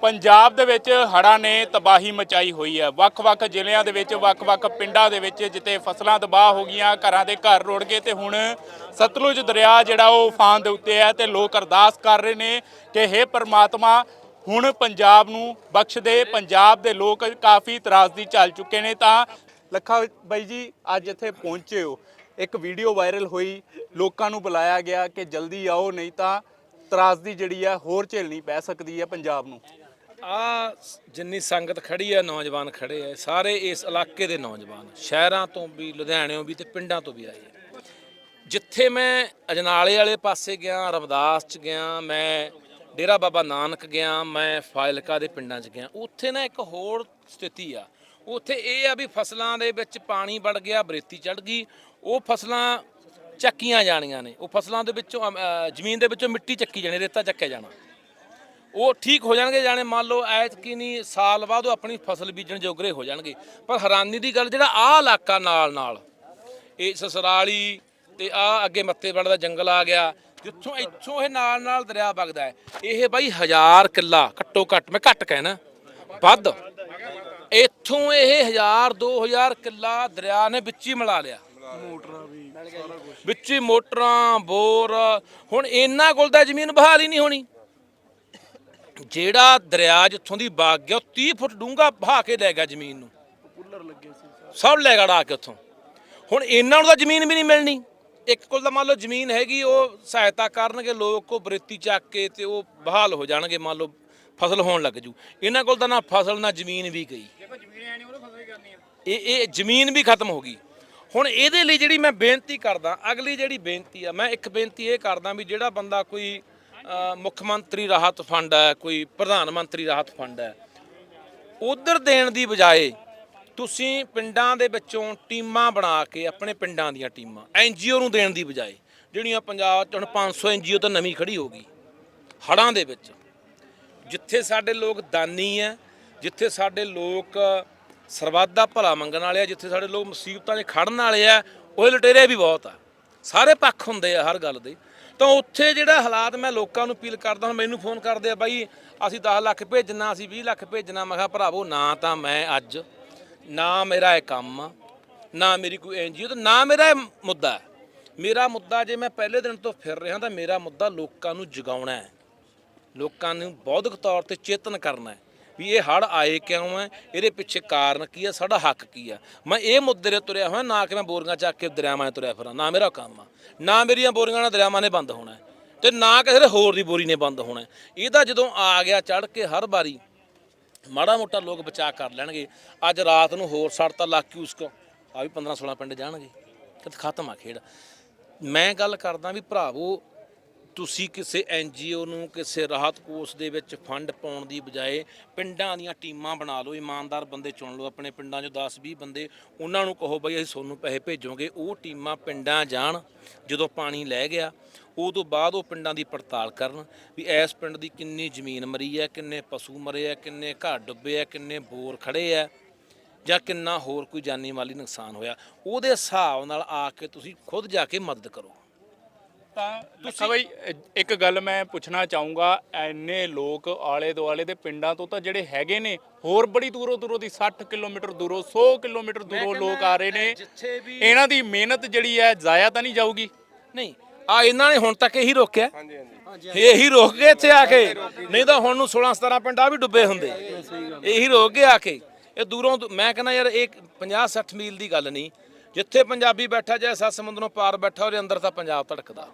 ਪੰਜਾਬ ਦੇ ਵਿੱਚ ਹੜ੍ਹਾਂ ਨੇ ਤਬਾਹੀ ਮਚਾਈ ਹੋਈ ਹੈ। ਵੱਖ-ਵੱਖ ਜ਼ਿਲ੍ਹਿਆਂ ਦੇ ਵਿੱਚ, ਵੱਖ-ਵੱਖ ਪਿੰਡਾਂ ਦੇ ਵਿੱਚ ਜਿੱਥੇ ਫਸਲਾਂ ਤਬਾਹ ਹੋ ਗਈਆਂ, ਘਰਾਂ ਦੇ ਘਰ ਰੁੜ ਗਏ ਤੇ ਹੁਣ ਸਤਲੁਜ ਦਰਿਆ ਜਿਹੜਾ ਉਹ ਉਫਾਨ ਦੇ ਉੱਤੇ ਹੈ ਤੇ ਲੋਕ ਅਰਦਾਸ ਕਰ ਰਹੇ ਨੇ ਕਿ हे ਪਰਮਾਤਮਾ, ਹੁਣ ਪੰਜਾਬ ਨੂੰ ਬਖਸ਼ ਦੇ ਪੰਜਾਬ ਦੇ ਲੋਕ ਕਾਫੀ ਤਰਾਸਦੀ ਚੱਲ ਚੁੱਕੇ ਨੇ ਤਾਂ ਲੱਖਾ ਬਾਈ ਜੀ, ਅੱਜ ਇੱਥੇ ਪਹੁੰਚੇ ਹੋ। ਇੱਕ ਵੀਡੀਓ ਵਾਇਰਲ ਹੋਈ। ਲੋਕਾਂ ਨੂੰ ਬੁਲਾਇਆ ਗਿਆ ਕਿ ਜਲਦੀ ਆਓ, ਨਹੀਂ ਤਾਂ ਤਰਾਸਦੀ ਜਿਹੜੀ ਆ ਹੋਰ ਝੇਲਣੀ ਪੈ ਸਕਦੀ ਹੈ ਪੰਜਾਬ ਨੂੰ। ਆ ਜਿੰਨੀ ਸੰਗਤ ਖੜੀ ਹੈ ਨੌਜਵਾਨ ਖੜੇ ਹੈ ਸਾਰੇ ਇਸ ਇਲਾਕੇ ਦੇ ਨੌਜਵਾਨ, ਸ਼ਹਿਰਾਂ ਤੋਂ ਵੀ, ਲੁਧਿਆਣਿਓਂ ਵੀ ਤੇ ਪਿੰਡਾਂ ਤੋਂ ਵੀ ਆਏ ਹੈ ਜਿੱਥੇ ਮੈਂ ਅਜਨਾਲੇ ਵਾਲੇ ਪਾਸੇ ਗਿਆ ਰਮਦਾਸ ਚ ਗਿਆ, ਮੈਂ ਡੇਰਾ ਬਾਬਾ ਨਾਨਕ ਗਿਆ, ਮੈਂ ਫਾਇਲਕਾ ਦੇ ਪਿੰਡਾਂ ਚ ਗਿਆ, ਉੱਥੇ ਨਾ ਇੱਕ ਹੋਰ ਸਥਿਤੀ ਆ। ਉੱਥੇ ਇਹ ਆ ਵੀ ਫਸਲਾਂ ਦੇ ਵਿੱਚ ਪਾਣੀ ਵੜ ਗਿਆ, ਬਰੇਤੀ ਚੜ ਗਈ, ਉਹ ਫਸਲਾਂ ਚੱਕੀਆਂ ਜਾਣੀਆਂ ਨੇ, ਉਹ ਫਸਲਾਂ ਦੇ ਵਿੱਚੋਂ ਜ਼ਮੀਨ ਦੇ ਵਿੱਚੋਂ ਮਿੱਟੀ ਚੱਕੀ ਜਾਣੀ, ਰੇਤਾ ਚੱਕਿਆ ਜਾਣਾ। ਉਹ ਠੀਕ ਹੋ ਜਾਣਗੇ ਜਾਣੇ, ਮੰਨ ਲਓ ਐਤਕੀ ਨਹੀਂ ਸਾਲ ਬਾਅਦ ਉਹ ਆਪਣੀ ਫਸਲ ਬੀਜਣ ਜੋਗਰੇ ਹੋ ਜਾਣਗੇ। ਪਰ ਹੈਰਾਨੀ ਦੀ ਗੱਲ ਜਿਹੜਾ ਆਹ ਇਲਾਕਾ ਨਾਲ ਨਾਲ, ਇਹ ਸਸਰਾਲੀ ਤੇ ਆ ਅੱਗੇ ਮੱਤੇਵੜ ਦਾ ਜੰਗਲ ਆ ਗਿਆ, ਜਿੱਥੋਂ ਇੱਥੋਂ ਇਹ ਨਾਲ ਨਾਲ ਦਰਿਆ ਵਗਦਾ ਹੈ, ਇਹ ਬਾਈ ਹਜ਼ਾਰ ਕਿੱਲਾ, ਘੱਟੋ ਘੱਟ, ਮੈਂ ਘੱਟ ਕਹਿਣਾ, ਵੱਧ। ਇੱਥੋਂ ਇਹ ਹਜ਼ਾਰ 2000 ਕਿੱਲਾ ਦਰਿਆ ਨੇ ਵਿੱਚ ਹੀ ਮਿਲਾ ਲਿਆ। ਵਿੱਚ ਹੀ ਮੋਟਰਾਂ, ਬੋਰ, ਹੁਣ ਇਹਨਾਂ ਕੋਲ ਤਾਂ ਜ਼ਮੀਨ ਬਹਾਲ ਹੀ ਨਹੀਂ ਹੋਣੀ। ਜਿਹੜਾ ਦਰਿਆ ਜਿੱਥੋਂ ਦੀ ਵਗ ਗਿਆ ਉਹ 30 ਫੁੱਟ ਡੂੰਘਾ ਬਹਾ ਕੇ ਲੈ ਗਿਆ ਜ਼ਮੀਨ ਨੂੰ। ਸਭ ਲੈ ਗਿਆ ਡਾ ਕੇ ਉੱਥੋਂ। ਹੁਣ ਇਹਨਾਂ ਨੂੰ ਤਾਂ ਜ਼ਮੀਨ ਵੀ ਨਹੀਂ ਮਿਲਣੀ। ਇੱਕ ਕੋਲ ਤਾਂ ਮੰਨ ਲਓ ਜ਼ਮੀਨ ਹੈਗੀ ਉਹ ਸਹਾਇਤਾ ਕਰਨਗੇ ਲੋਕ ਉਹ ਬਰੇਤੀ ਚੱਕ ਕੇ ਤੇ ਉਹ ਬਹਾਲ ਹੋ ਜਾਣਗੇ ਮੰਨ ਲਓ ਫਸਲ ਹੋਣ ਲੱਗ ਜੂ। ਇਹਨਾਂ ਕੋਲ ਤਾਂ ਨਾ ਫਸਲ ਨਾ ਜ਼ਮੀਨ ਵੀ ਗਈ। ਇਹ ਇਹ ਜ਼ਮੀਨ ਵੀ ਖਤਮ ਹੋ ਗਈ। ਹੁਣ ਇਹਦੇ ਲਈ ਜਿਹੜੀ ਮੈਂ ਬੇਨਤੀ ਕਰਦਾ ਅਗਲੀ ਜਿਹੜੀ ਬੇਨਤੀ ਆ ਮੈਂ ਇੱਕ ਬੇਨਤੀ ਇਹ ਕਰਦਾ ਵੀ ਜਿਹੜਾ ਬੰਦਾ ਕੋਈ ਮੁੱਖ ਮੰਤਰੀ ਰਾਹਤ ਫੰਡ ਹੈ, ਕੋਈ ਪ੍ਰਧਾਨ ਮੰਤਰੀ ਰਾਹਤ ਫੰਡ ਹੈ। ਉਧਰ ਦੇਣ ਦੀ ਬਜਾਏ ਤੁਸੀਂ ਪਿੰਡਾਂ ਦੇ ਵਿੱਚੋਂ ਟੀਮਾਂ ਬਣਾ ਕੇ ਆਪਣੇ ਪਿੰਡਾਂ ਦੀਆਂ ਟੀਮਾਂ ਐਨਜੀਓ ਨੂੰ ਦੇਣ ਦੀ ਬਜਾਏ, ਜਿਹੜੀਆਂ ਪੰਜਾਬ 'ਚ ਹੁਣ 500 ਐਨਜੀਓ ਤਾਂ ਨਵੀਂ ਖੜੀ ਹੋ ਗਈ ਹੜਾਂ ਦੇ ਵਿੱਚ। ਜਿੱਥੇ ਸਾਡੇ ਲੋਕ ਦਾਨੀ ਆ ਜਿੱਥੇ ਸਾਡੇ ਲੋਕ ਸਰਬੱਤ ਦਾ ਭਲਾ ਮੰਗਣ ਵਾਲੇ ਆ, ਜਿੱਥੇ ਸਾਡੇ ਲੋਕ ਮੁਸੀਬਤਾਂ 'ਚ ਖੜਨ ਵਾਲੇ ਆ, ਉਹ ਲਟੇਰੇ ਵੀ ਬਹੁਤ ਆ। ਸਾਰੇ ਪੱਖ ਹੁੰਦੇ ਆ ਹਰ ਗੱਲ ਦੇ। ਤਾਂ ਉੱਥੇ ਜਿਹੜਾ ਹਾਲਾਤ ਮੈਂ ਲੋਕਾਂ ਨੂੰ ਅਪੀਲ ਕਰਦਾ ਹੁਣ ਮੈਨੂੰ ਫੋਨ ਕਰਦੇ ਆ, ਬਾਈ ਅਸੀਂ 10 ਲੱਖ ਭੇਜਣਾ, ਅਸੀਂ 20 ਲੱਖ ਭੇਜਣਾ। ਮੈਂ ਕਿਹਾ ਭਰਾਵੋ, ਨਾ ਤਾਂ ਮੈਂ ਅੱਜ, ਨਾ ਮੇਰਾ ਇਹ ਕੰਮ ਆ ਨਾ ਮੇਰੀ ਕੋਈ ਐਨਜੀਓ ਤੇ ਨਾ ਮੇਰਾ ਇਹ ਮੁੱਦਾ ਹੈ। ਮੇਰਾ ਮੁੱਦਾ ਜੇ ਮੈਂ ਪਹਿਲੇ ਦਿਨ ਤੋਂ ਫਿਰ ਰਿਹਾ ਤਾਂ ਮੇਰਾ ਮੁੱਦਾ ਲੋਕਾਂ ਨੂੰ ਜਗਾਉਣਾ ਹੈ। ਲੋਕਾਂ ਨੂੰ ਬੌਧਿਕ ਤੌਰ ਤੇ ਚੇਤਨ ਕਰਨਾ ਹੈ। ਵੀ ਇਹ ਹੜ ਆਏ ਕਿਉਂ ਹੈ ਇਹਦੇ ਪਿੱਛੇ ਕਾਰਨ ਕੀ ਹੈ ਸਾਡਾ ਹੱਕ ਕੀ ਹੈ ਮੈਂ ਇਹ ਮੁੱਦੇ 'ਤੇ ਤੁਰਿਆ ਹੋਇਆ, ਨਾ ਕਿ ਮੈਂ ਬੋਰੀਆਂ ਚੱਕ ਕੇ ਦਰਿਆਵਾਂ 'ਚ ਤੁਰਿਆ ਫਿਰਾਂ, ਨਾ ਮੇਰਾ ਕੰਮ ਆ। ਨਾ ਮੇਰੀਆਂ ਬੋਰੀਆਂ ਨਾਲ ਦਰਿਆਵਾਂ ਨੇ ਬੰਦ ਹੋਣਾ ਹੈ ਤੇ ਨਾ ਕਿਸੇ ਦੇ ਹੋਰ ਦੀ ਬੋਰੀ ਨੇ ਬੰਦ ਹੋਣਾ ਹੈ। ਇਹਦਾ ਜਦੋਂ ਆ ਗਿਆ ਚੜ ਕੇ ਹਰ ਵਾਰੀ ਮਾੜਾ ਮੋਟਾ ਲੋਕ ਬਚਾ ਕਰ ਲੈਣਗੇ। ਅੱਜ ਰਾਤ ਨੂੰ ਹੋਰ ਸੜਤਾ ਲੱਗ ਕੇ ਉਸਕੋ। ਆ ਵੀ 15 16 ਪਿੰਡ ਜਾਣਗੇ। ਖਤਮ ਆ ਖੇਡ। ਮੈਂ ਗੱਲ ਕਰਦਾ ਵੀ ਭਰਾਵੋ ਤੁਸੀਂ ਕਿਸੇ ਐਨਜੀਓ ਨੂੰ ਕਿਸੇ ਰਾਹਤ ਕੋਸ਼ ਦੇ ਵਿੱਚ ਫੰਡ ਪਾਉਣ ਦੀ ਬਜਾਏ ਪਿੰਡਾਂ ਦੀਆਂ ਟੀਮਾਂ ਬਣਾ ਲਓ, ਇਮਾਨਦਾਰ ਬੰਦੇ ਚੁਣ ਲਓ, ਆਪਣੇ ਪਿੰਡਾਂ 'ਚੋਂ 10-20 ਬੰਦੇ ਉਹਨਾਂ ਨੂੰ ਕਹੋ ਬਈ ਅਸੀਂ ਤੁਹਾਨੂੰ ਪੈਸੇ ਭੇਜੋਗੇ, ਉਹ ਟੀਮਾਂ ਪਿੰਡਾਂ ਜਾਣ, ਜਦੋਂ ਪਾਣੀ ਲੈ ਗਿਆ ਉਹ ਤੋਂ ਬਾਅਦ ਉਹ ਪਿੰਡਾਂ ਦੀ ਪੜਤਾਲ ਕਰਨ ਵੀ ਇਸ ਪਿੰਡ ਦੀ ਕਿੰਨੀ ਜ਼ਮੀਨ ਮਰੀ ਹੈ, ਕਿੰਨੇ ਪਸ਼ੂ ਮਰੇ ਹੈ, ਕਿੰਨੇ ਘਰ ਡੁੱਬੇ ਆ ਕਿੰਨੇ ਬੋਰ ਖੜੇ ਆ ਜਾਂ ਕਿੰਨਾ ਹੋਰ ਕੋਈ ਜਾਨੀ ਮਾਲੀ ਨੁਕਸਾਨ ਹੋਇਆ, ਉਹਦੇ ਹਿਸਾਬ ਨਾਲ ਆ ਕੇ ਤੁਸੀਂ ਖੁਦ ਜਾ ਕੇ ਮਦਦ ਕਰੋ। ਤਾਂ ਲੱਖਾ ਬਾਈ ਇੱਕ ਗੱਲ ਮੈਂ ਪੁੱਛਣਾ ਚਾਹੂੰਗਾ ਐਨੇ ਲੋਕ ਆਲੇ ਦੁਆਲੇ ਦੇ ਪਿੰਡਾਂ ਤੋਂ ਤਾਂ ਜਿਹੜੇ ਹੈਗੇ ਨੇ ਹੋਰ ਬੜੀ ਦੂਰੋਂ ਦੂਰੋਂ ਦੀ 60 ਕਿਲੋਮੀਟਰ ਦੂਰੋਂ 100 ਕਿਲੋਮੀਟਰ ਦੂਰੋਂ ਲੋਕ ਆ ਰਹੇ ਨੇ ਇਹਨਾਂ ਦੀ ਮਿਹਨਤ ਜਿਹੜੀ ਹੈ ਜ਼ਾਇਆ ਤਾਂ ਨਹੀਂ ਜਾਊਗੀ? ਨਹੀਂ ਆ ਇਹਨਾਂ ਨੇ ਹੁਣ ਤੱਕ ਇਹੀ ਰੋਕਿਆ। ਹਾਂਜੀ ਹਾਂਜੀ। ਇਹੀ ਰੋਕ ਗਏ ਇੱਥੇ ਆ ਕੇ। ਨਹੀਂ ਤਾਂ ਹੁਣ ਨੂੰ 16 17 ਪਿੰਡ ਆ ਵੀ ਡੁੱਬੇ ਹੁੰਦੇ। ਇਹੀ ਰੋਕ ਗਏ ਆ ਕੇ। ਇਹ ਦੂਰੋਂ ਮੈਂ ਕਹਿੰਦਾ ਯਾਰ ਇਹ 50 60 ਮੀਲ ਦੀ ਗੱਲ ਨਹੀਂ। ਜਿੱਥੇ ਪੰਜਾਬੀ ਬੈਠਾ ਜਾਏ ਸੱਤ ਸਮੁੰਦਰੋਂ ਪਾਰ ਬੈਠਾ, ਉਹਦੇ ਅੰਦਰ ਤਾਂ ਪੰਜਾਬ ਧੜਕਦਾ।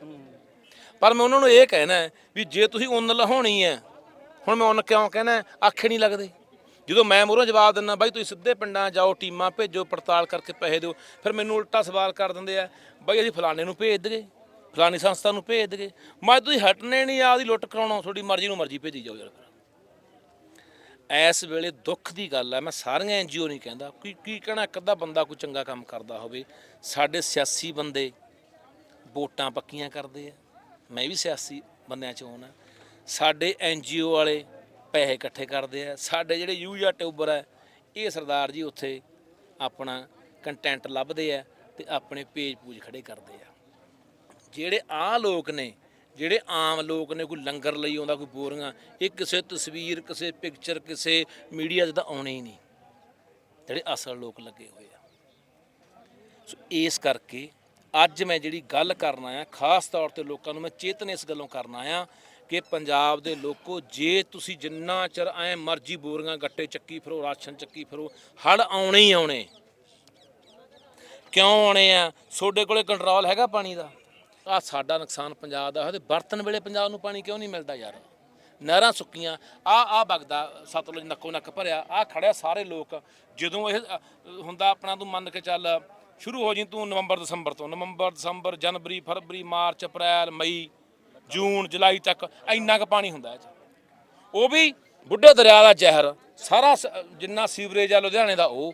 ਪਰ ਮੈਂ ਉਹਨਾਂ ਨੂੰ ਇਹ ਕਹਿਣਾ ਵੀ ਜੇ ਤੁਸੀਂ ਉੱਨ ਲਹਾਉਣੀ ਹੈ, ਹੁਣ ਮੈਂ ਉਨ ਕਿਉਂ ਕਹਿਣਾ ਆਖੇ ਨਹੀਂ ਲੱਗਦੇ। ਜਦੋਂ ਮੈਂ ਮੂਹਰੋਂ ਜਵਾਬ ਦਿੰਦਾ, ਬਾਈ, ਤੁਸੀਂ ਸਿੱਧੇ ਪਿੰਡਾਂ ਜਾਓ, ਟੀਮਾਂ ਭੇਜੋ, ਪੜਤਾਲ ਕਰਕੇ ਪੈਸੇ ਦਿਓ। ਫਿਰ ਮੈਨੂੰ ਉਲਟਾ ਸਵਾਲ ਕਰ ਦਿੰਦੇ ਆ, ਬਾਈ, ਅਸੀਂ ਫਲਾਣੇ ਨੂੰ ਭੇਜ ਦਗੇ ਫਲਾਣੀ ਸੰਸਥਾ ਨੂੰ ਭੇਜ ਦਗੇ ਮੈਂ ਤੁਸੀਂ ਹਟਨੇ ਨਹੀਂ ਆਦੀ ਲੁੱਟ ਕਰਾਉਣਾ, ਤੁਹਾਡੀ ਮਰਜ਼ੀ ਨੂੰ ਮਰਜ਼ੀ ਭੇਜੀ ਜਾਓ ਯਾਰ ਇਸ ਵੇਲੇ ਦੁੱਖ ਦੀ ਗੱਲ ਹੈ ਮੈਂ ਸਾਰੀਆਂ ਐਨਜੀਓ ਨਹੀਂ ਕਹਿੰਦਾ, ਕੀ ਕੀ ਕਹਿਣਾ, ਇੱਕ ਅੱਧਾ ਬੰਦਾ ਕੋਈ ਚੰਗਾ ਕੰਮ ਕਰਦਾ ਹੋਵੇ, ਸਾਡੇ ਸਿਆਸੀ ਬੰਦੇ ਵੋਟਾਂ ਪੱਕੀਆਂ ਕਰਦੇ ਆ, ਮੈਂ ਵੀ ਸਿਆਸੀ ਬੰਦਿਆਂ ਚੋਂ ਹਾਂ ਸਾਡੇ ਐਨਜੀਓ ਵਾਲੇ ਪੈਸੇ ਇਕੱਠੇ ਕਰਦੇ ਆ, ਸਾਡੇ ਜਿਹੜੇ ਯੂ ਯੂਜਾ ਟਿਊਬਰ ਹੈ ਇਹ ਸਰਦਾਰ ਜੀ ਉੱਥੇ ਆਪਣਾ ਕੰਟੈਂਟ ਲੱਭਦੇ ਆ ਤੇ ਆਪਣੇ ਪੇਜ ਪੂਜ ਖੜੇ ਕਰਦੇ ਆ। ਜਿਹੜੇ ਆ ਲੋਕ ਨੇ ਜਿਹੜੇ ਆਮ ਲੋਕ ਨੇ, ਕੋਈ ਲੰਗਰ ਲਈ ਆਉਂਦਾ, ਕੋਈ ਬੋਰੀਆਂ, ਇਹ ਕਿਸੇ ਤਸਵੀਰ, ਕਿਸੇ ਪਿਕਚਰ ਕਿਸੇ ਮੀਡੀਆ 'ਚ ਤਾਂ ਆਉਣੇ ਹੀ ਨਹੀਂ। ਜਿਹੜੇ ਅਸਲ ਲੋਕ ਲੱਗੇ ਹੋਏ ਆ। ਸੋ ਇਸ ਕਰਕੇ ਅੱਜ ਮੈਂ ਜਿਹੜੀ ਗੱਲ ਕਰਨ ਆਇਆ, ਖਾਸ ਤੌਰ ਤੇ ਲੋਕਾਂ ਨੂੰ ਮੈਂ ਚੇਤਨ ਇਸ ਗੱਲੋਂ ਕਰਨ ਆਇਆ ਕਿ ਪੰਜਾਬ ਦੇ ਲੋਕੋ, ਜੇ ਤੁਸੀਂ ਜਿੰਨਾ ਚਿਰ ਐ ਮਰਜ਼ੀ ਬੋਰੀਆਂ ਗੱਟੇ ਚੱਕੀ ਫਿਰੋ, ਰਾਸ਼ਨ ਚੱਕੀ ਫਿਰੋ ਹੜ ਆਉਣੇ ਹੀ ਆਉਣੇ। ਕਿਉਂ ਆਉਣੇ ਆ? ਤੁਹਾਡੇ ਕੋਲੇ ਕੰਟਰੋਲ ਹੈਗਾ ਪਾਣੀ ਦਾ? ਆ ਸਾਡਾ ਨੁਕਸਾਨ ਪੰਜਾਬ ਦਾ ਹੈ ਤੇ ਬਰਤਨ ਵੇਲੇ ਪੰਜਾਬ ਨੂੰ ਪਾਣੀ ਕਿਉਂ ਨਹੀਂ ਮਿਲਦਾ ਯਾਰ? ਨਹਿਰਾਂ ਸੁੱਕੀਆਂ ਆ ਆ ਵਗਦਾ ਸਤਲੁਜ ਨੱਕੋ ਨੱਕ ਭਰਿਆ ਆ ਖੜਿਆ ਸਾਰੇ ਲੋਕ। ਜਦੋਂ ਇਹ ਅ, ਹੁੰਦਾ ਆਪਣਾ ਤੂੰ ਮੰਨ ਕੇ ਚੱਲ ਸ਼ੁਰੂ ਹੋ ਜੀ ਤੂੰ ਨਵੰਬਰ ਦਸੰਬਰ ਤੋਂ। ਨਵੰਬਰ ਦਸੰਬਰ ਜਨਵਰੀ ਫਰਵਰੀ ਮਾਰਚ ਅਪ੍ਰੈਲ ਮਈ ਜੂਨ ਜੁਲਾਈ ਤੱਕ ਇੰਨਾ ਕੁ ਪਾਣੀ ਹੁੰਦਾ ਇਹ 'ਚ। ਉਹ ਵੀ ਬੁੱਢੇ ਦਰਿਆ ਦਾ ਜ਼ਹਿਰ ਸਾਰਾ ਸ- ਜਿੰਨਾ ਸੀਵਰੇਜ ਆ ਲੁਧਿਆਣੇ ਦਾ ਉਹ।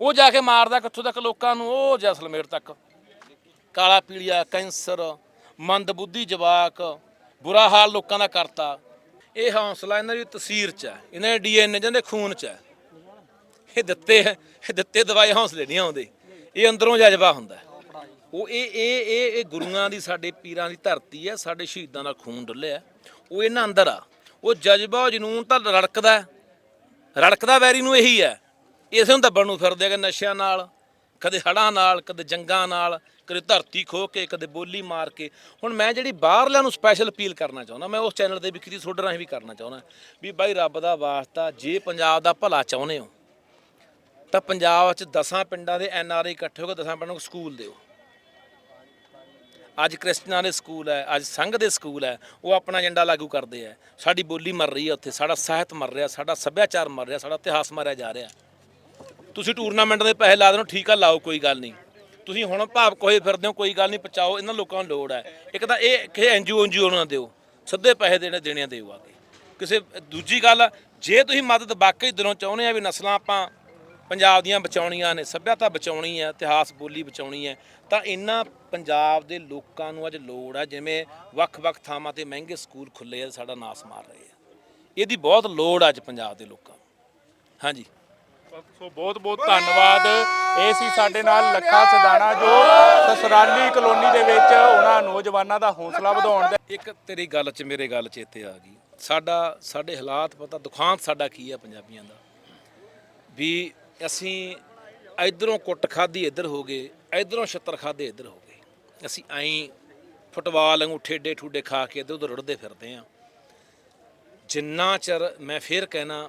ਉਹ ਜਾ ਕੇ ਮਾਰਦਾ ਕਿੱਥੋਂ ਤੱਕ ਲੋਕਾਂ ਨੂੰ? ਉਹ ਜੈਸਲਮੇਰ ਤੱਕ। ਕਾਲਾ ਪੀਲੀਆ, ਕੈਂਸਰ ਮੰਦਬੁੱਧੀ ਜਵਾਕ, ਬੁਰਾ ਹਾਲ ਲੋਕਾਂ ਦਾ ਕਰਤਾ। ਇਹ ਹੌਸਲਾ ਇਹਨਾਂ ਦੀ ਤਸਵੀਰ ਚ ਹੈ, ਇਹਨਾਂ ਦੇ ਡੀਐਨਏ ਜਾਂਦੇ ਖੂਨ ਚ ਹੈ। ਇਹ ਦਿੱਤੇ ਇਹ ਦਿੱਤੇ ਦਵਾਈ ਹੌਸਲੇ ਨਹੀਂ ਆਉਂਦੇ। ਇਹ ਅੰਦਰੋਂ ਜਜ਼ਬਾ ਹੁੰਦਾ ਉਹ ਇਹ ਇਹ ਇਹ ਇਹ ਗੁਰੂਆਂ ਦੀ, ਸਾਡੇ ਪੀਰਾਂ ਦੀ ਧਰਤੀ ਹੈ, ਸਾਡੇ ਸ਼ਹੀਦਾਂ ਦਾ ਖੂਨ ਡੁੱਲਿਆ ਉਹ ਇਹਨਾਂ ਅੰਦਰ ਆ। ਉਹ ਜਜ਼ਬਾ, ਉਹ ਜਨੂਨ ਤਾਂ ਰੜਕਦਾ ਰੜਕਦਾ ਵੈਰੀ ਨੂੰ ਇਹੀ ਹੈ। ਇਸੇ ਨੂੰ ਦੱਬਣ ਨੂੰ ਫਿਰਦੇ ਆ ਕਿ ਨਸ਼ਿਆਂ ਨਾਲ। ਕਦੇ ਹੜਾਂ ਨਾਲ, ਕਦੇ ਜੰਗਾਂ ਨਾਲ, ਕਦੇ ਧਰਤੀ ਖੋ ਕੇ, ਕਦੇ ਬੋਲੀ ਮਾਰ ਕੇ। ਹੁਣ ਮੈਂ ਜਿਹੜੀ ਬਾਹਰਲਿਆਂ ਨੂੰ ਸਪੈਸ਼ਲ ਅਪੀਲ ਕਰਨਾ ਚਾਹੁੰਦਾ, ਮੈਂ ਉਸ ਚੈਨਲ ਤੇ ਵੀ ਕੀਤੀ ਤੁਹਾਡੇ ਰਾਹੀਂ ਵੀ ਕਰਨਾ ਚਾਹੁੰਦਾ, ਵੀ ਬਾਈ ਰੱਬ ਦਾ ਵਾਸਤਾ, ਜੇ ਪੰਜਾਬ ਦਾ ਭਲਾ ਚਾਹੁੰਦੇ ਹੋ, ਤਾਂ ਪੰਜਾਬ 'ਚ ਦਸਾਂ ਪਿੰਡਾਂ ਦੇ ਐਨ ਆਰ ਆਈ ਇਕੱਠੇ ਹੋ ਕੇ ਦਸਾਂ ਪਿੰਡਾਂ ਨੂੰ ਸਕੂਲ ਦਿਓ। ਅੱਜ ਕ੍ਰਿਸਚਨਾਂ ਦੇ ਸਕੂਲ ਹੈ, ਅੱਜ ਸੰਘ ਦੇ ਸਕੂਲ ਹੈ, ਉਹ ਆਪਣਾ ਏਜੰਡਾ ਲਾਗੂ ਕਰਦੇ ਆ। ਸਾਡੀ ਬੋਲੀ ਮਰ ਰਹੀ ਹੈ ਉੱਥੇ, ਸਾਡਾ ਸਾਹਿਤ ਮਰ ਰਿਹਾ, ਸਾਡਾ ਸੱਭਿਆਚਾਰ ਮਰ ਰਿਹਾ, ਸਾਡਾ ਇਤਿਹਾਸ ਮਰਿਆ ਜਾ ਰਿਹਾ। ਤੁਸੀਂ ਟੂਰਨਾਮੈਂਟ ਦੇ ਪੈਸੇ ਲਾ ਦਿਓ ਠੀਕ ਆ, ਲਾਓ, ਕੋਈ ਗੱਲ ਨਹੀਂ। ਤੁਸੀਂ ਹੁਣ ਭਾਵ ਕੋਏ ਫਿਰਦੇ ਹੋ, ਕੋਈ ਗੱਲ ਨਹੀਂ ਪਚਾਓ ਇਹਨਾਂ ਲੋਕਾਂ ਨੂੰ ਲੋੜ ਹੈ। ਇੱਕ ਤਾਂ ਇਹ ਕਿਸੇ ਐਨਜੀਓ ਐਨਜੀਓ ਨੂੰ ਨਾ ਦਿਓ, ਸਿੱਧੇ ਪੈਸੇ ਦੇਣੇ ਦੇਣੇ ਦਿਓ ਆ ਕਿਸੇ, ਦੂਜੀ ਗੱਲ, ਜੇ ਤੁਸੀਂ ਮਦਦ ਵਾਕਈ ਦਿਲੋਂ ਚਾਹੁੰਦੇ ਆ ਵੀ ਨਸਲਾਂ ਆਪਾਂ ਪੰਜਾਬ ਦੀਆਂ ਬਚਾਉਣੀਆਂ ਨੇ, ਸੱਭਿਅਤਾ ਬਚਾਉਣੀ ਹੈ, ਇਤਿਹਾਸ, ਬੋਲੀ ਬਚਾਉਣੀ ਹੈ, ਤਾਂ ਇਹਨਾਂ ਪੰਜਾਬ ਦੇ ਲੋਕਾਂ ਨੂੰ ਅੱਜ ਲੋੜ ਆ ਜਿਵੇਂ ਵੱਖ-ਵੱਖ ਥਾਵਾਂ ਤੇ ਮਹਿੰਗੇ ਸਕੂਲ ਖੁੱਲੇ ਆ, ਸਾਡਾ ਨਾਸ ਮਾਰ ਰਹੇ ਆ। ਇਹਦੀ ਬਹੁਤ ਲੋੜ ਆ ਅੱਜ ਪੰਜਾਬ ਦੇ ਲੋਕਾਂ ਨੂੰ। ਹਾਂਜੀ। ਸੋ ਬਹੁਤ ਬਹੁਤ ਧੰਨਵਾਦ। ਇਹ ਸੀ ਸਾਡੇ ਨਾਲ ਲੱਖਾ ਸਦਾਣਾ ਜੋ ਸਸਰਾਲੀ ਕਲੋਨੀ ਦੇ ਵਿੱਚ ਉਹਨਾਂ ਨੌਜਵਾਨਾਂ ਦਾ ਹੌਸਲਾ ਵਧਾਉਣ ਦਾ ਇੱਕ ਤੇਰੀ ਗੱਲ 'ਚ ਮੇਰੇ ਗੱਲ 'ਚ ਇੱਥੇ ਆ ਗਈ। ਸਾਡਾ, ਸਾਡੇ ਹਾਲਾਤ ਪਤਾ, ਦੁਖਾਂਤ ਸਾਡਾ ਕੀ ਹੈ ਪੰਜਾਬੀਆਂ ਦਾ? ਵੀ ਅਸੀਂ ਇਧਰੋਂ ਕੁੱਟ ਖਾਦੀ ਇੱਧਰ ਹੋ ਗਏ, ਇਧਰੋਂ ਛੱਤਰ ਖਾਦੇ ਇੱਧਰ ਹੋ ਗਏ। ਅਸੀਂ ਐਂ ਫੁੱਟਬਾਲ ਵਾਂਗੂ ਠੇਡੇ ਠੂਡੇ ਖਾ ਕੇ ਇੱਧਰ ਉੱਧਰ ਰੁੜਦੇ ਫਿਰਦੇ ਆ। ਜਿੰਨਾ ਚਿਰ ਮੈਂ ਫੇਰ ਕਹਿਣਾ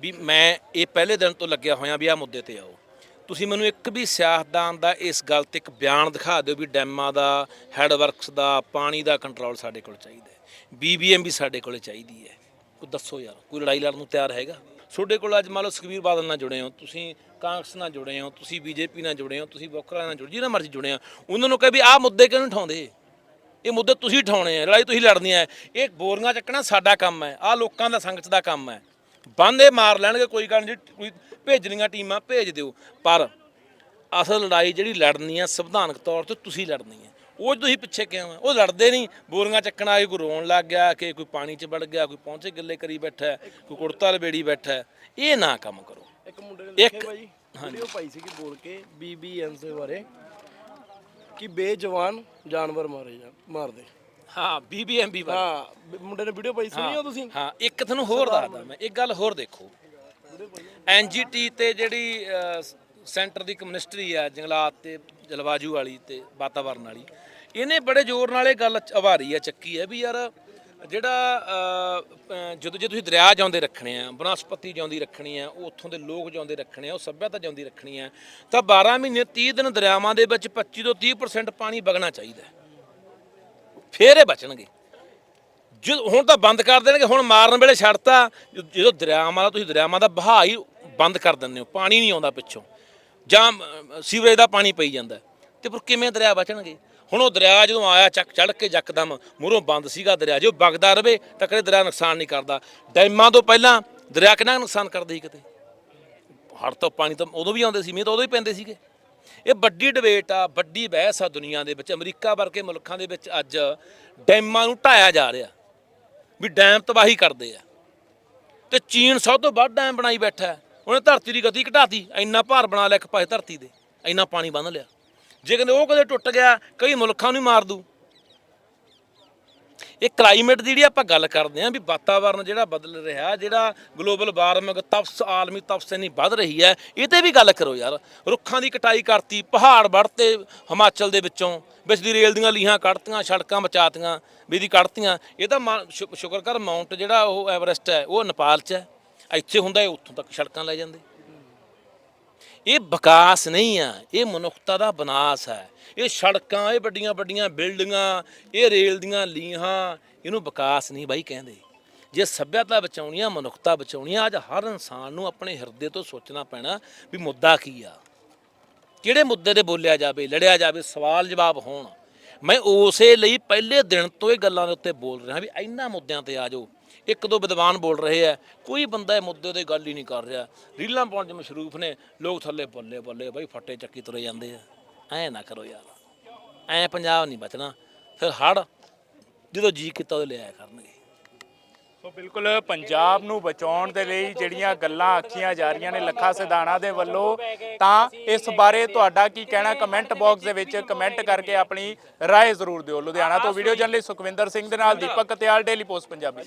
ਵੀ ਮੈਂ ਇਹ ਪਹਿਲੇ ਦਿਨ ਤੋਂ ਲੱਗਿਆ ਹੋਇਆ ਵੀ ਆ ਮੁੱਦੇ ਤੇ ਆਓ। ਤੁਸੀਂ ਮੈਨੂੰ ਇੱਕ ਵੀ ਸਿਆਸਤਦਾਨ ਦਾ ਇਸ ਗੱਲ ਤੇ ਇੱਕ ਬਿਆਨ ਦਿਖਾ ਦਿਓ ਵੀ ਡੈਮਾਂ ਦਾ, ਹੈਡ ਵਰਕਸ ਦਾ, ਪਾਣੀ ਦਾ ਕੰਟਰੋਲ ਸਾਡੇ ਕੋਲ ਚਾਹੀਦਾ ਹੈ। ਬੀਬੀਐਮ ਵੀ ਸਾਡੇ ਕੋਲੇ ਚਾਹੀਦੀ ਹੈ। ਕੋਈ ਦੱਸੋ ਯਾਰ, ਕੋਈ ਲੜਾਈ ਲੜਨ ਨੂੰ ਤਿਆਰ ਹੈਗਾ? ਤੁਹਾਡੇ ਕੋਲ ਅੱਜ ਮੰਨ ਲਓ ਸੁਖਬੀਰ ਬਾਦਲ ਨਾਲ ਜੁੜੇ ਹੋ, ਤੁਸੀਂ ਕਾਂਗਰਸ ਨਾਲ ਜੁੜੇ ਹੋ, ਤੁਸੀਂ ਬੀਜੇਪੀ ਨਾਲ ਜੁੜੇ ਹੋ, ਤੁਸੀਂ ਬੋਕਰਾ ਨਾਲ ਜੁੜੇ ਜਿਹਨਾਂ ਮਰਜ਼ੀ ਜੁੜੇ ਹੋ, ਉਹਨਾਂ ਨੂੰ ਕਹੇ ਵੀ ਆਹ ਮੁੱਦੇ ਕਿਉਂ ਨਹੀਂ ਉਠਾਉਂਦੇ? ਇਹ ਮੁੱਦੇ ਤੁਸੀਂ ਉਠਾਉਣੇ ਆ, ਲੜਾਈ ਤੁਸੀਂ ਲੜਨੀ ਹੈ। ਇਹ ਬੋਰੀਆਂ ਚੱਕਣਾ ਸਾਡਾ ਕੰਮ ਹੈ, ਆਹ ਲੋਕਾਂ ਦਾ ਸੰਗਤ ਦਾ ਕੰਮ ਹੈ। ਬੰਦੇ ਮਾਰ ਲੈਣਗੇ ਕੋਈ ਗੱਲ ਨਹੀਂ ਕੋਈ ਭੇਜਣੀਆਂ ਟੀਮਾਂ ਭੇਜ ਦਿਓ। ਪਰ ਅਸਲ ਲੜਾਈ ਜਿਹੜੀ ਲੜਨੀ ਆ ਸੰਵਿਧਾਨਕ ਤੌਰ ਤੇ ਤੁਸੀਂ ਲੜਨੀ ਹੈ ਉਹ ਤੁਸੀਂ ਪਿੱਛੇ ਕਿਉਂ ਆ? ਉਹ ਲੜਦੇ ਨਹੀਂ। ਬੋਰੀਆਂ ਚੱਕਣ ਆਏ ਕੋਈ ਰੋਣ ਲੱਗ ਗਿਆ ਕਿ ਕੋਈ ਪਾਣੀ 'ਚ ਵੜ ਗਿਆ ਕੋਈ ਪਹੁੰਚੇ ਗੱਲੇ ਕਰੀ ਬੈਠਾ ਕੋਈ ਕੁੜਤਾ ਲਬੇੜੀ ਬੈਠਾ। ਇਹ ਨਾ ਕੰਮ ਕਰੋ। ਇੱਕ ਮੁੰਡੇ ਨੇ ਲਿਖਿਆ ਭਾਈ ਵੀਡੀਓ ਪਾਈ ਸੀ ਕਿ ਬੋਲ ਕੇ ਬੀਬੀਐਮ ਦੇ ਬਾਰੇ ਕਿ ਬੇਜਵਾਨ ਜਾਨਵਰ ਮਾਰੇ ਜਾ ਮਾਰਦੇ। ਹਾਂ ਬੀਬੀਐਮਬੀ ਬਾਰੇ ਹਾਂ ਬ- ਮੁੰਡੇ ਨੇ ਵੀਡੀਓ ਪਾਈ ਸੁਣੀ ਹੋ ਤੁਸੀਂ? ਹਾਂ ਇੱਕ ਤੁਹਾਨੂੰ ਹੋਰ ਦੱਸਦਾ ਮੈਂ ਇੱਕ ਗੱਲ ਹੋਰ ਦੇਖੋ। ਐਨਜੀਟੀ ਤੇ ਜਿਹੜੀ ਸੈਂਟਰ ਦੀ ਕਮਿਨਿਸਟਰੀ ਆ ਜੰਗਲਾਤ ਤੇ ਜਲਵਾਯੂ ਵਾਲੀ ਤੇ ਵਾਤਾਵਰਨ ਵਾਲੀ ਇਹਨੇ ਬੜੇ ਜ਼ੋਰ ਨਾਲ ਇਹ ਗੱਲ ਚ- ਉਭਾਰੀ ਆ ਚੱਕੀ ਹੈ ਵੀ ਯਾਰ ਜਿਹੜਾ ਜਦੋਂ ਜੇ ਤੁਸੀਂ ਦਰਿਆ ਜਾਂਦੇ ਰੱਖਣੇ ਆ ਬਨਸਪਤੀ ਜਾਂਦੀ ਰੱਖਣੀ ਆ ਉਹ ਉੱਥੋਂ ਦੇ ਲੋਕ ਜਾਂਦੇ ਰੱਖਣੇ ਆ ਉਹ ਸੱਭਿਅਤਾ ਜਾਂਦੀ ਰੱਖਣੀ ਆ ਤਾਂ 12 ਮਹੀਨੇ 30 ਦਿਨ ਦਰਿਆਵਾਂ ਦੇ ਵਿੱਚ 25 ਤੋਂ 30% ਪਾਣੀ ਵਗਣਾ ਚਾਹੀਦਾ। ਹੈ। ਫੇਰ ਇਹ ਬਚਣਗੇ। ਜਦੋਂ ਹੁਣ ਤਾਂ ਬੰਦ ਕਰ ਦੇਣਗੇ, ਹੁਣ ਮਾਰਨ ਵੇਲੇ ਛੱਡਤਾ ਜਦੋਂ ਦਰਿਆਵਾਂ ਦਾ, ਤੁਸੀਂ ਦਰਿਆਵਾਂ ਦਾ ਵਹਾਅ ਹੀ ਬੰਦ ਕਰ ਦਿੰਦੇ ਹੋ, ਪਾਣੀ ਨਹੀਂ ਆਉਂਦਾ ਪਿੱਛੋਂ। ਜਾਂ ਸੀਵਰੇਜ ਦਾ ਪਾਣੀ ਪਈ ਜਾਂਦਾ। ਹੈ। ਤੇ ਫਿਰ ਕਿਵੇਂ ਦਰਿਆ ਬਚਣਗੇ? ਹੁਣ ਉਹ ਦਰਿਆ ਜਦੋਂ ਆਇਆ, ਚੱਕ ਚੜ ਕੇ ਯਕਦਮ ਮੂਹਰੋਂ ਬੰਦ ਸੀਗਾ ਦਰਿਆ। ਜੇ ਉਹ ਵਗਦਾ ਰਵੇ, ਤਾਂ ਕਦੇ ਦਰਿਆ ਨੁਕਸਾਨ ਨਹੀਂ ਕਰਦਾ। ਡੈਮਾਂ ਤੋਂ ਪਹਿਲਾਂ ਦਰਿਆ ਕਿੰਨਾ ਕੁ ਨੁਕਸਾਨ ਕਰਦੇ ਸੀ ਕਿਤੇ? ਹੜ ਤੋਂ ਪਾਣੀ ਤਾਂ ਉਦੋਂ ਵੀ ਆਉਂਦੇ ਸੀ, ਮੀਂਹ ਤਾਂ ਉਦੋਂ ਹੀ ਪੈਂਦੇ ਸੀਗੇ। ਇਹ ਵੱਡੀ ਡਿਬੇਟ ਆ, ਵੱਡੀ ਬਹਿਸ ਆ ਦੁਨੀਆ ਦੇ ਵਿੱਚ, ਅਮਰੀਕਾ ਵਰਗੇ ਮੁਲਕਾਂ ਦੇ ਵਿੱਚ ਅੱਜ ਡੈਮਾਂ ਨੂੰ ਢਾਇਆ ਜਾ ਰਿਹਾ, ਵੀ ਡੈਮ ਤਬਾਹੀ ਕਰਦੇ ਆ। ਤੇ ਚੀਨ ਸਭ ਤੋਂ ਵੱਧ ਡੈਮ ਬਣਾਈ ਬੈਠਾ ਉਹਨੇ ਧਰਤੀ ਦੀ ਗਤੀ ਘਟਾਤੀ, ਇੰਨਾ ਭਾਰ ਬਣਾ ਲਿਆ ਇੱਕ ਪਾਸੇ ਧਰਤੀ ਦੇ ਇੰਨਾ ਪਾਣੀ ਬੰਨ ਲਿਆ। ਜੇ ਕਹਿੰਦੇ ਉਹ ਕਦੇ ਟੁੱਟ ਗਿਆ, ਕਈ ਮੁਲਕਾਂ ਨੂੰ ਹੀ ਮਾਰ ਦੂ ਇਹ ਕਲਾਈਮੇਟ ਦੀ ਜਿਹੜੀ ਆਪਾਂ ਗੱਲ ਕਰਦੇ ਆਂ ਵੀ ਵਾਤਾਵਰਨ ਜਿਹੜਾ ਬਦਲ ਰਿਹਾ, ਜਿਹੜਾ ਗਲੋਬਲ ਵਾਰਮਿੰਗ ਤਪਸ, ਆਲਮੀ ਤਪਸ ਇੰਨੀ ਵੱਧ ਰਹੀ ਹੈ ਇਹ ਤੇ ਵੀ ਗੱਲ ਕਰੋ ਯਾਰ। ਰੁੱਖਾਂ ਦੀ ਕਟਾਈ ਕਰਤੀ, ਪਹਾੜ ਵੜਤੇ ਹਿਮਾਚਲ ਦੇ ਵਿੱਚੋਂ, ਵਿੱਚ ਦੀ ਰੇਲ ਦੀਆਂ ਲੀਹਾਂ ਕੱਢਤੀਆਂ, ਸੜਕਾਂ ਬਚਾਤੀਆਂ ਵੀ ਦੀ ਕੱਢਤੀਆਂ। ਇਹ ਤਾਂ ਮਾ- ਸ਼ੁ- ਸ਼ੁਕਰ ਕਰ ਮਾਊਂਟ ਜਿਹੜਾ ਉਹ ਐਵਰੈਸਟ ਹੈ, ਉਹ ਨੇਪਾਲ 'ਚ ਹੈ। ਇੱਥੇ ਹੁੰਦਾ, ਇਹ ਉੱਥੋਂ ਤੱਕ ਸੜਕਾਂ ਲੈ ਜਾਂਦੇ। ਇਹ ਵਿਕਾਸ ਨਹੀਂ ਆ, ਇਹ ਮਨੁੱਖਤਾ ਦਾ ਵਿਨਾਸ਼ ਹੈ। ਇਹ ਸੜਕਾਂ, ਇਹ ਵੱਡੀਆਂ ਵੱਡੀਆਂ ਬਿਲਡਿੰਗਾਂ, ਇਹ ਰੇਲ ਦੀਆਂ ਲੀਹਾਂ, ਇਹਨੂੰ ਵਿਕਾਸ ਨਹੀਂ ਬਾਈ ਕਹਿੰਦੇ। ਜੇ ਸੱਭਿਅਤਾ ਬਚਾਉਣੀ ਆ, ਮਨੁੱਖਤਾ ਬਚਾਉਣੀ ਆ, ਅੱਜ ਹਰ ਇਨਸਾਨ ਨੂੰ ਆਪਣੇ ਹਿਰਦੇ ਤੋਂ ਸੋਚਣਾ ਪੈਣਾ ਵੀ ਮੁੱਦਾ ਕੀ ਆ। ਕਿਹੜੇ ਮੁੱਦੇ ਤੇ ਬੋਲਿਆ ਜਾਵੇ, ਲੜਿਆ ਜਾਵੇ, ਸਵਾਲ ਜਵਾਬ ਹੋਣ। ਮੈਂ ਉਸੇ ਲਈ ਪਹਿਲੇ ਦਿਨ ਤੋਂ ਇਹ ਗੱਲਾਂ ਦੇ ਉੱਤੇ ਬੋਲ ਰਿਹਾ ਵੀ ਇਹਨਾਂ ਮੁੱਦਿਆਂ ਤੇ ਆ ਜਾਓ। ਇੱਕ ਦੋ ਵਿਦਵਾਨ ਬੋਲ ਰਹੇ ਆ ਕੋਈ ਬੰਦਾ ਇਹ ਮੁੱਦੇ ਤੇ ਗੱਲ ਹੀ ਨਹੀਂ ਕਰ ਰਿਹਾ ਰੀਲਾਂ ਪਾਉਣ ਚ ਮਸ਼ਰੂਫ ਨੇ ਲੋਕ ਥੱਲੇ ਬੱਲੇ ਬੱਲੇ ਬਈ ਫੱਟੇ ਚੱਕੀ ਤੁਰੇ ਜਾਂਦੇ ਆ ਐ ਨਾ ਕਰੋ ਯਾਰ ਐ ਪੰਜਾਬ ਨਹੀਂ ਬਚਣਾ ਫਿਰ ਹੜ ਜਦੋਂ ਜੀ ਕੀਤਾ ਉਹ ਲਿਆਇਆ ਕਰਨਗੇ ਸੋ ਬਿਲਕੁਲ ਪੰਜਾਬ ਨੂੰ ਬਚਾਉਣ ਦੇ ਲਈ ਜਿਹੜੀਆਂ ਗੱਲਾਂ ਆਖੀਆਂ ਜਾ ਰਹੀਆਂ ਨੇ ਲੱਖਾ ਸਿਧਾਣਾ ਦੇ ਵੱਲੋਂ ਤਾਂ ਇਸ ਬਾਰੇ ਤੁਹਾਡਾ ਕੀ ਕਹਿਣਾ ਕਮੈਂਟ ਬਾਕਸ ਦੇ ਵਿੱਚ ਕਮੈਂਟ ਕਰਕੇ ਆਪਣੀ رائے ਜ਼ਰੂਰ ਦਿਓ ਲੁਧਿਆਣਾ ਤੋਂ ਵੀਡੀਓ ਜਰਨਲਿਸਟ ਸੁਖਵਿੰਦਰ ਸਿੰਘ ਦੇ ਨਾਲ ਦੀਪਕ ਕਤਿਆਲ ਡੇਲੀ ਪੋਸਟ ਪੰਜਾਬੀ